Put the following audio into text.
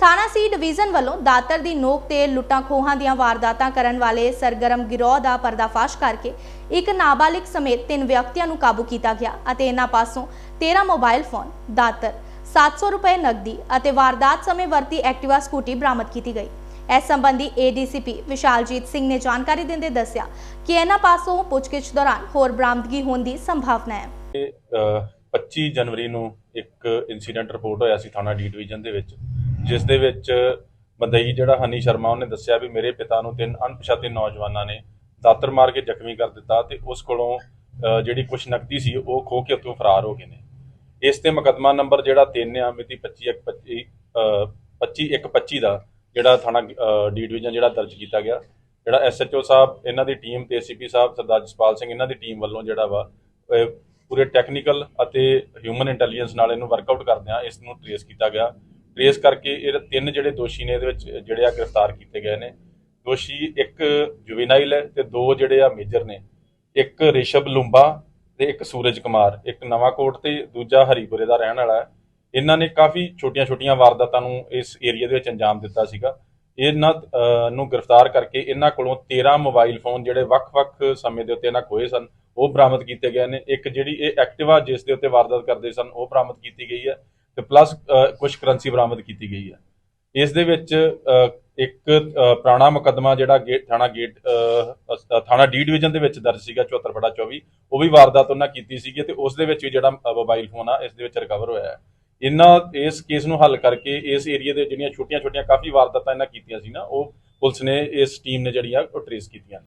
ਥਾਣਾ ਸੀ ਡਿਵੀਜ਼ਨ ਵੱਲੋਂ ਦਾਤਰ ਦੀ ਨੋਕ ਤੇ ਲੁੱਟਾਂ ਖੋਹਾਂ ਦੀਆਂ ਵਾਰਦਾਤਾਂ ਕਰਨ ਵਾਲੇ ਸਰਗਰਮ ਗਿਰੋਹ ਦਾ ਪਰਦਾਫਾਸ਼ ਕਰਕੇ ਇੱਕ ਨਾਬਾਲਿਗ ਸਮੇਤ ਤਿੰਨ ਵਿਅਕਤੀਆਂ ਨੂੰ ਕਾਬੂ ਕੀਤਾ ਗਿਆ ਅਤੇ ਇਹਨਾਂ ਪਾਸੋਂ 13 ਮੋਬਾਈਲ ਫੋਨ, ਦਾਤਰ 700 ਰੁਪਏ ਨਕਦੀ ਅਤੇ ਵਾਰਦਾਤ ਸਮੇਂ ਵਰਤੀ ਐਕਟਿਵਾ ਸਕੂਟੀ ਬਰਾਮਦ ਕੀਤੀ ਗਈ। ਇਸ ਸੰਬੰਧੀ ਏਡੀਸੀਪੀ ਵਿਸ਼ਾਲਜੀਤ ਸਿੰਘ ਨੇ ਜਾਣਕਾਰੀ ਦਿੰਦੇ ਦੱਸਿਆ ਕਿ ਇਹਨਾਂ ਪਾਸੋਂ ਪੁੱਛਗਿੱਛ ਦੌਰਾਨ ਹੋਰ ਬਰਾਮਦਗੀ ਹੋਣ ਦੀ ਸੰਭਾਵਨਾ ਹੈ। 25 ਜਨਵਰੀ ਨੂੰ ਇੱਕ ਇਨਸੀਡੈਂਟ ਰਿਪੋਰਟ ਹੋਇਆ ਸੀ ਥਾਣਾ ਡੀ ਡਿਵੀਜ਼ਨ ਦੇ ਵਿੱਚ। ਜਿਸ ਦੇ ਵਿੱਚ ਬੰਦਈ ਜਿਹੜਾ ਹਨੀ ਸ਼ਰਮਾ ਉਹਨੇ ਦੱਸਿਆ ਵੀ ਮੇਰੇ ਪਿਤਾ ਨੂੰ ਤਿੰਨ ਅਣਪਛਾਤੇ ਨੌਜਵਾਨਾਂ ਨੇ ਦਾਤਰ ਮਾਰ ਕੇ ਜ਼ਖਮੀ ਕਰ ਦਿੱਤਾ ਤੇ ਉਸ ਕੋਲੋਂ ਜਿਹੜੀ ਕੁਛ ਨਕਦੀ ਸੀ ਉਹ ਖੋਹ ਕੇ ਉੱਥੋਂ ਫਰਾਰ ਹੋ ਗਏ ਨੇ। ਇਸ ਤੇ ਮੁਕੱਦਮਾ ਨੰਬਰ ਜਿਹੜਾ 3 ਆ ਮਿਤੀ 25 ਇੱਕ 25 ਅ, 25 ਇੱਕ 25 ਦਾ ਜਿਹੜਾ ਥਾਣਾ ਡੀ ਡਿਵੀਜ਼ਨ ਜਿਹੜਾ ਦਰਜ ਕੀਤਾ ਗਿਆ। ਜਿਹੜਾ ਐਸਐਚਓ ਸਾਹਿਬ ਇਹਨਾਂ ਦੀ ਟੀਮ ਤੇ ਏਸੀਪੀ ਸਾਹਿਬ ਸਰਦਾਰ ਜਸਪਾਲ ਸਿੰਘ ਇਹਨਾਂ ਦੀ ਟੀਮ ਵੱਲੋਂ ਜਿਹੜਾ ਵਾ ਪੂਰੇ ਟੈਕਨੀਕਲ ਅਤੇ ਹਿਊਮਨ ਇੰਟੈਲੀਜੈਂਸ ਨਾਲ ਇਹਨੂੰ ਵਰਕਆਊਟ ਕਰਦੇ ਆ ਇਸ ਨੂੰ ਟ੍ਰੇਸ ਕੀਤਾ ਗਿਆ। ਟ੍ਰੇਸ ਕਰਕੇ ਇਹ ਤਿੰਨ ਜਿਹੜੇ ਦੋਸ਼ੀ ਨੇ ਇਹਦੇ ਵਿੱਚ, ਜਿਹੜੇ ਆ ਗ੍ਰਿਫਤਾਰ ਕੀਤੇ ਗਏ ਨੇ। ਦੋਸ਼ੀ ਇੱਕ ਜੁਵੇਨਾਈਲ ਹੈ ਤੇ ਦੋ ਜਿਹੜੇ ਆ ਮੇਜਰ ਨੇ। ਇੱਕ ਰਿਸ਼ਭ ਲੁੰਬਾ ਤੇ ਇੱਕ ਸੂਰਜ ਕੁਮਾਰ। ਇੱਕ ਨਵਾਂਕੋਟ ਤੇ ਦੂਜਾ ਹਰੀਪੁਰੇ ਦਾ ਰਹਿਣ ਵਾਲਾ ਹੈ। ਇਹਨਾਂ ਨੇ ਕਾਫੀ ਛੋਟੀਆਂ-ਛੋਟੀਆਂ ਵਾਰਦਾਤਾਂ ਨੂੰ ਇਸ ਏਰੀਆ ਦੇ ਵਿੱਚ ਅੰਜਾਮ ਦਿੱਤਾ ਸੀਗਾ। ਇਹਨਾਂ ਨੂੰ ਗ੍ਰਿਫਤਾਰ ਕਰਕੇ ਇਹਨਾਂ ਕੋਲੋਂ 13 ਮੋਬਾਈਲ ਫੋਨ ਜਿਹੜੇ ਵੱਖ-ਵੱਖ ਸਮੇਂ ਦੇ ਉੱਤੇ ਇਹਨਾਂ ਖੋਏ ਸਨ, ਉਹ ਬਰਾਮਦ ਕੀਤੇ ਗਏ ਨੇ। ਇੱਕ ਜਿਹੜੀ ਇਹ ਐਕਟਿਵਾ ਜਿਸ ਦੇ ਉੱਤੇ ਵਾਰਦਾਤ ਕਰਦੇ ਸਨ, ਉਹ ਬਰਾਮਦ ਕੀਤੀ ਗਈ ਹੈ। ਤੇ ਪਲੱਸ ਕੁਝ ਕਰੰਸੀ ਬਰਾਮਦ ਕੀਤੀ ਗਈ ਹੈ। ਇਸ ਦੇ ਵਿੱਚ ਇੱਕ ਪੁਰਾਣਾ ਮੁਕੱਦਮਾ ਜਿਹੜਾ ਗੇਟ ਥਾਣਾ ਗੇਟ ਥਾਣਾ ਡੀ ਡਿਵੀਜ਼ਨ ਦੇ ਵਿੱਚ ਦਰਜ ਸੀਗਾ 74 ਬੜਾ 24 ਉਹ ਵੀ ਵਾਰਦਾਤ ਉਹਨਾਂ ਕੀਤੀ ਸੀਗੀ ਤੇ ਉਸ ਦੇ ਵਿੱਚ ਵੀ ਜਿਹੜਾ ਮੋਬਾਈਲ ਫੋਨ ਆ, ਇਸ ਦੇ ਵਿੱਚ ਰਿਕਵਰ ਹੋਇਆ ਹੈ। ਇਹਨਾਂ, ਇਸ ਕੇਸ ਨੂੰ ਹੱਲ ਕਰਕੇ ਇਸ ਏਰੀਆ ਦੇ ਜਿਹੜੀਆਂ ਛੋਟੀਆਂ-ਛੋਟੀਆਂ ਕਾਫੀ ਵਾਰਦਾਤਾਂ ਇਹਨਾਂ ਕੀਤੀਆਂ ਸੀ ਨਾ, ਉਹ ਪੁਲਿਸ ਨੇ, ਇਸ ਟੀਮ ਨੇ ਜਿਹੜੀਆਂ, ਉਹ ਟ੍ਰੇਸ ਕੀਤੀਆਂ